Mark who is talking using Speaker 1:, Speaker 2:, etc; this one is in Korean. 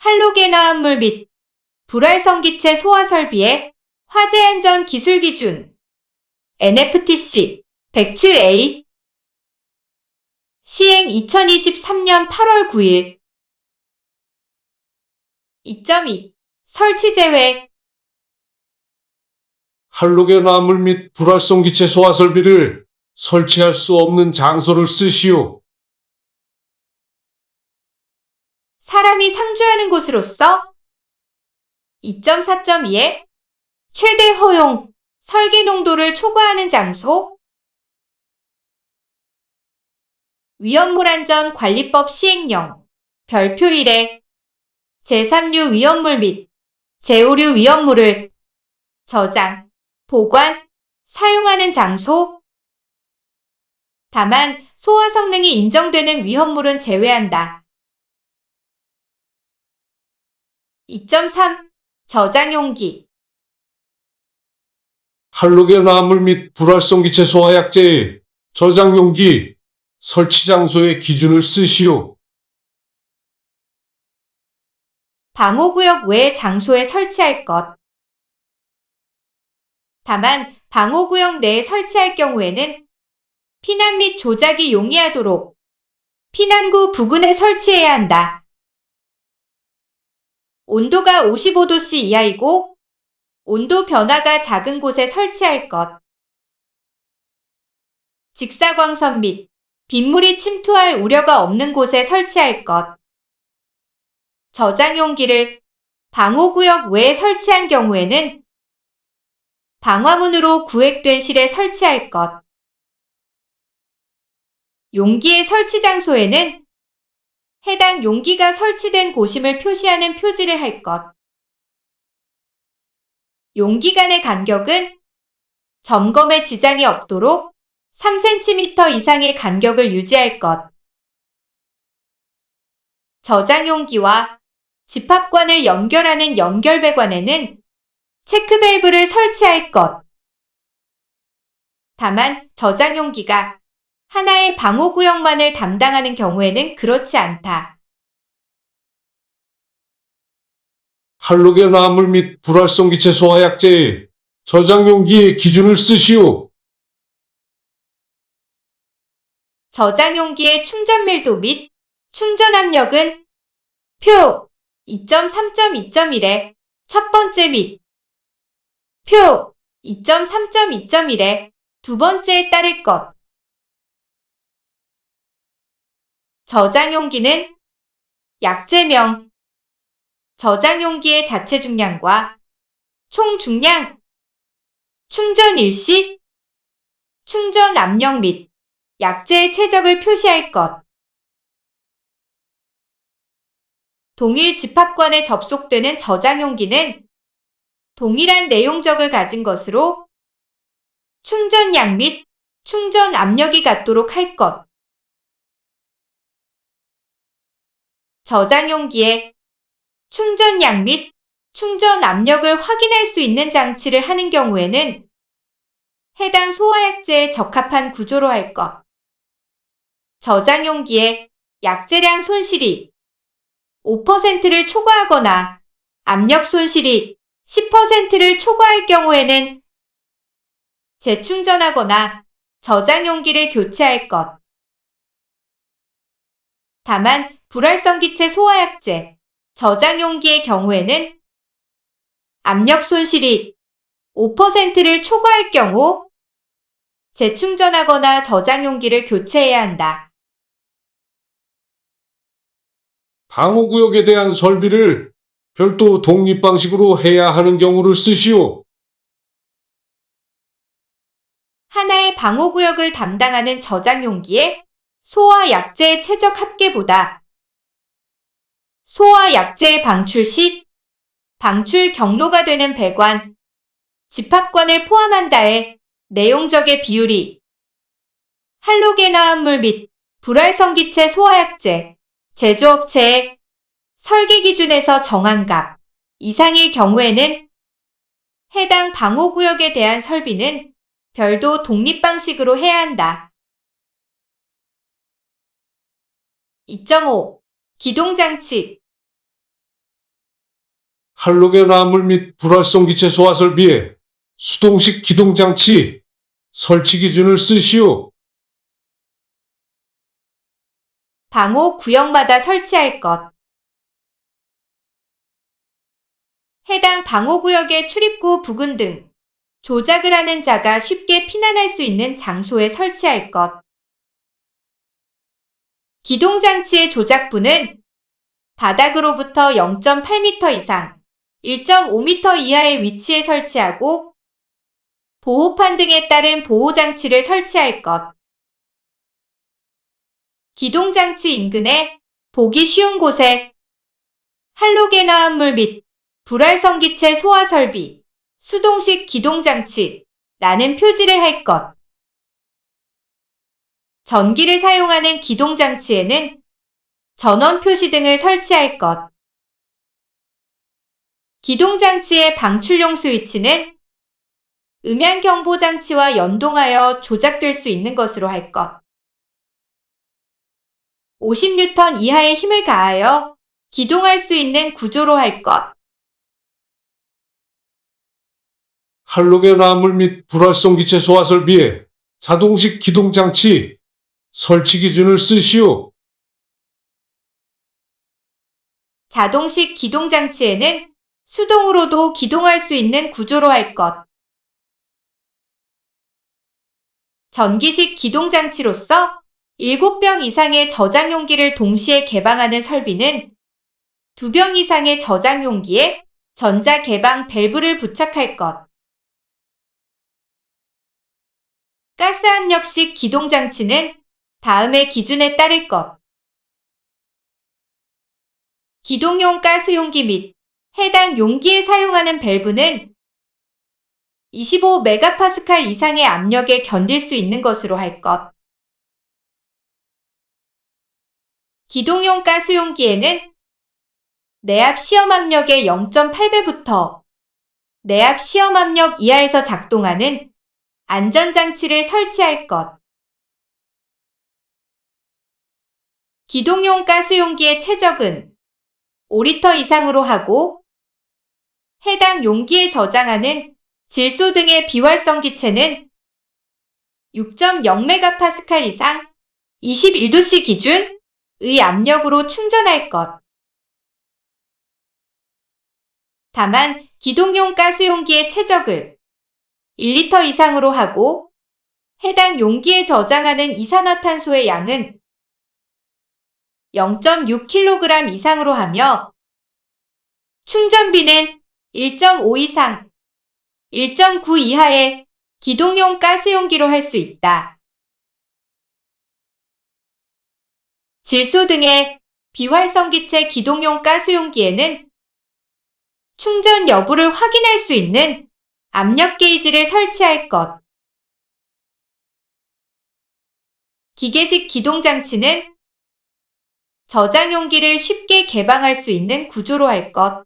Speaker 1: 할로겐화합물 및 불활성기체 소화 설비의 화재 안전 기술 기준 NFTC 107A 시행 2023년 8월 9일 2.2 설치 제외
Speaker 2: 할로겐화물 및 불활성 기체 소화 설비를 설치할 수 없는 장소를 쓰시오.
Speaker 1: 사람이 상주하는 곳으로서 2.4.2에 최대 허용 설계 농도를 초과하는 장소 위험물 안전 관리법 시행령 별표 1에 제3류 위험물 및 제5류 위험물을 저장, 보관, 사용하는 장소 다만 소화 성능이 인정되는 위험물은 제외한다. 2.3 저장 용기
Speaker 2: 할로겐 화물 및 불활성 기체 소화 약제의 저장 용기 설치 장소의 기준을 쓰시오.
Speaker 1: 방호구역 외 장소에 설치할 것. 다만 방호구역 내에 설치할 경우에는 피난 및 조작이 용이하도록 피난구 부근에 설치해야 한다. 온도가 55도씨 이하이고 온도 변화가 작은 곳에 설치할 것. 직사광선 및 빗물이 침투할 우려가 없는 곳에 설치할 것. 저장 용기를 방호구역 외에 설치한 경우에는 방화문으로 구획된 실에 설치할 것. 용기의 설치 장소에는 해당 용기가 설치된 곳임을 표시하는 표지를 할 것. 용기 간의 간격은 점검에 지장이 없도록 3cm 이상의 간격을 유지할 것. 저장 용기와 집합관을 연결하는 연결배관에는 체크밸브를 설치할 것. 다만 저장 용기가 하나의 방호 구역만을 담당하는 경우에는 그렇지 않다.
Speaker 2: 할로겐 화물 및 불활성기체 소화약제의 저장 용기의 기준을 쓰시오.
Speaker 1: 저장 용기의 충전 밀도 및 충전 압력은 표 2.3.2.1의 첫 번째 및 표 2.3.2.1의 두 번째에 따를 것. 저장 용기는 약제명, 저장 용기의 자체 중량과 총 중량, 충전 일시, 충전 압력 및 약제의 최적을 표시할 것. 동일 집합관에 접속되는 저장 용기는 동일한 내용적을 가진 것으로 충전량 및 충전 압력이 같도록 할 것. 저장 용기에 충전량 및 충전 압력을 확인할 수 있는 장치를 하는 경우에는 해당 소화약제에 적합한 구조로 할 것. 저장 용기에 약제량 손실이 5%를 초과하거나 압력 손실이 10%를 초과할 경우에는 재충전하거나 저장 용기를 교체할 것. 다만 불활성 기체 소화약제, 저장 용기의 경우에는 압력 손실이 5%를 초과할 경우 재충전하거나 저장 용기를 교체해야 한다.
Speaker 2: 방호구역에 대한 설비를 별도 독립 방식으로 해야 하는 경우를 쓰시오.
Speaker 1: 하나의 방호구역을 담당하는 저장 용기에 소화 약제의 최적 합계보다 소화 약제의 방출 시 방출 경로가 되는 배관, 집합관을 포함한다에 내용적의 비율이 할로겐화합물 및 불활성기체 소화약제, 제조업체의 설계 기준에서 정한 값 이상일 경우에는 해당 방호구역에 대한 설비는 별도 독립 방식으로 해야 한다. 2.5. 기동장치
Speaker 2: 할로겐 암물 및 불활성 기체 소화 설비에 수동식 기동 장치 설치 기준을 쓰시오.
Speaker 1: 방호 구역마다 설치할 것. 해당 방호 구역의 출입구 부근 등 조작을 하는 자가 쉽게 피난할 수 있는 장소에 설치할 것. 기동장치의 조작부는 바닥으로부터 0.8m 이상, 1.5m 이하의 위치에 설치하고 보호판 등에 따른 보호장치를 설치할 것. 기동장치 인근에 보기 쉬운 곳에 할로겐화합물 및 불활성기체 소화 설비, 수동식 기동장치, 라는 표지를 할 것. 전기를 사용하는 기동장치에는 전원 표시 등을 설치할 것. 기동장치의 방출용 스위치는 음향경보장치와 연동하여 조작될 수 있는 것으로 할 것. 50N 이하의 힘을 가하여 기동할 수 있는 구조로 할 것.
Speaker 2: 할로겐 암물 및 불활성 기체 소화 설비에 자동식 기동 장치 설치 기준을 쓰시오.
Speaker 1: 자동식 기동장치에는 수동으로도 기동할 수 있는 구조로 할 것. 전기식 기동장치로서 7병 이상의 저장 용기를 동시에 개방하는 설비는 2병 이상의 저장 용기에 전자 개방 밸브를 부착할 것. 가스 압력식 기동장치는 다음의 기준에 따를 것. 기동용 가스 용기 및 해당 용기에 사용하는 밸브는 25메가파스칼 이상의 압력에 견딜 수 있는 것으로 할 것. 기동용 가스 용기에는 내압 시험 압력의 0.8배부터 내압 시험 압력 이하에서 작동하는 안전장치를 설치할 것. 기동용 가스 용기의 최적은 5리터 이상으로 하고 해당 용기에 저장하는 질소 등의 비활성 기체는 6.0메가파스칼 이상 21도씨 기준의 압력으로 충전할 것. 다만 기동용 가스 용기의 최적을 1리터 이상으로 하고 해당 용기에 저장하는 이산화탄소의 양은 0.6kg 이상으로 하며 충전비는 1.5 이상, 1.9 이하의 기동용 가스 용기로 할 수 있다. 질소 등의 비활성기체 기동용 가스 용기에는 충전 여부를 확인할 수 있는 압력 게이지를 설치할 것. 기계식 기동장치는 저장 용기를 쉽게 개방할 수 있는 구조로 할 것.